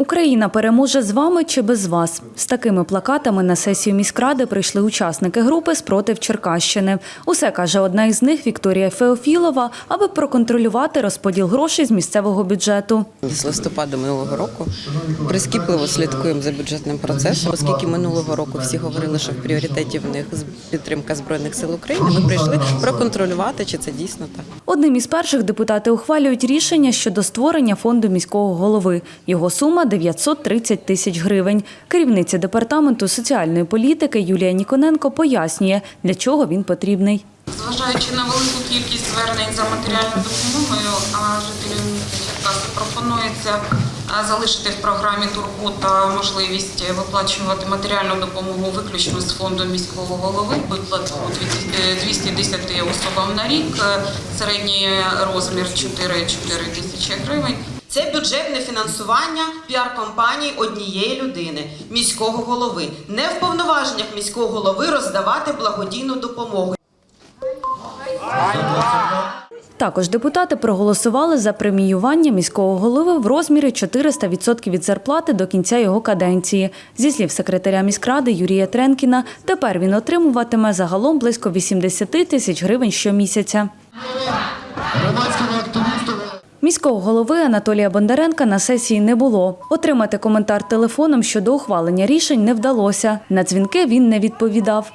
Україна переможе з вами чи без вас. З такими плакатами на сесію міськради прийшли учасники групи спротив Черкащини. Усе каже одна із них Вікторія Феофілова, аби проконтролювати розподіл грошей з місцевого бюджету. З листопада минулого року прискіпливо слідкуємо за бюджетним процесом, оскільки минулого року всі говорили, що в пріоритеті в них підтримка збройних сил України. Ми прийшли проконтролювати, чи це дійсно так. Одним із перших депутати ухвалюють рішення щодо створення фонду міського голови. Його сума 930 тисяч гривень. Керівниця департаменту соціальної політики Юлія Ніконенко пояснює, для чого він потрібний. Зважаючи на велику кількість звернень за матеріальною допомогою, а жителям Черкаси пропонується залишити в програмі Турбота можливість виплачувати матеріальну допомогу виключно з фонду міського голови, виплату 210 особам на рік, середній розмір 4-4 тисячі гривень. Це бюджетне фінансування піар-компанії однієї людини, міського голови. Не в повноваженнях міського голови роздавати благодійну допомогу. Також депутати проголосували за преміювання міського голови в розмірі 400% від зарплати до кінця його каденції. Зі слів секретаря міськради Юрія Тренкіна, тепер він отримуватиме загалом близько 80 тисяч гривень щомісяця. Міського голови Анатолія Бондаренка на сесії не було. Отримати коментар телефоном щодо ухвалення рішень не вдалося. На дзвінки він не відповідав.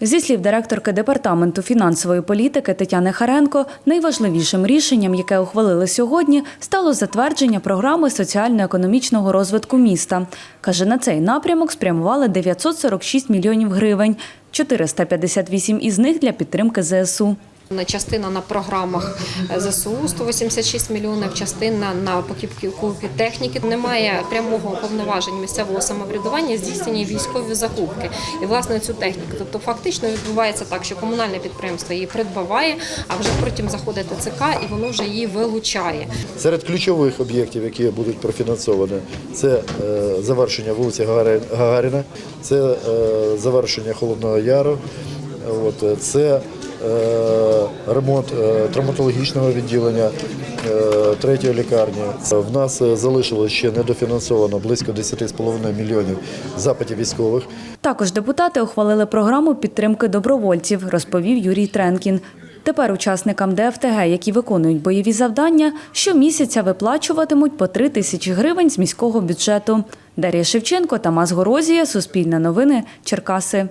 Зі слів директорки департаменту фінансової політики Тетяни Харенко, найважливішим рішенням, яке ухвалили сьогодні, стало затвердження програми соціально-економічного розвитку міста. Каже, на цей напрямок спрямували 946 мільйонів гривень, 458 із них для підтримки ЗСУ. На частина на програмах е, ЗСУ 186 мільйонів, частина на покупки техніки. Немає прямого повноважень місцевого самоврядування здійснення військові закупки і власне цю техніку. Тобто фактично відбувається так, що комунальне підприємство її придбаває, а вже потім заходить ТЦК і воно вже її вилучає. серед ключових об'єктів, які будуть профінансовані, це е, завершення вулиці Гагарі- Гагаріна, це е, завершення Холодного Яру, от, е, це е, ремонт е, травматологічного відділення е, третьої лікарні. В нас е, залишилось ще недофінансовано близько 10,5 мільйонів запитів військових. Також депутати ухвалили програму підтримки добровольців, розповів Юрій Тренкін. Тепер учасникам ДФТГ, які виконують бойові завдання, щомісяця виплачуватимуть по 3 тисячі гривень з міського бюджету. Дар'я Шевченко, Тамас Горозія, Суспільне новини, Черкаси.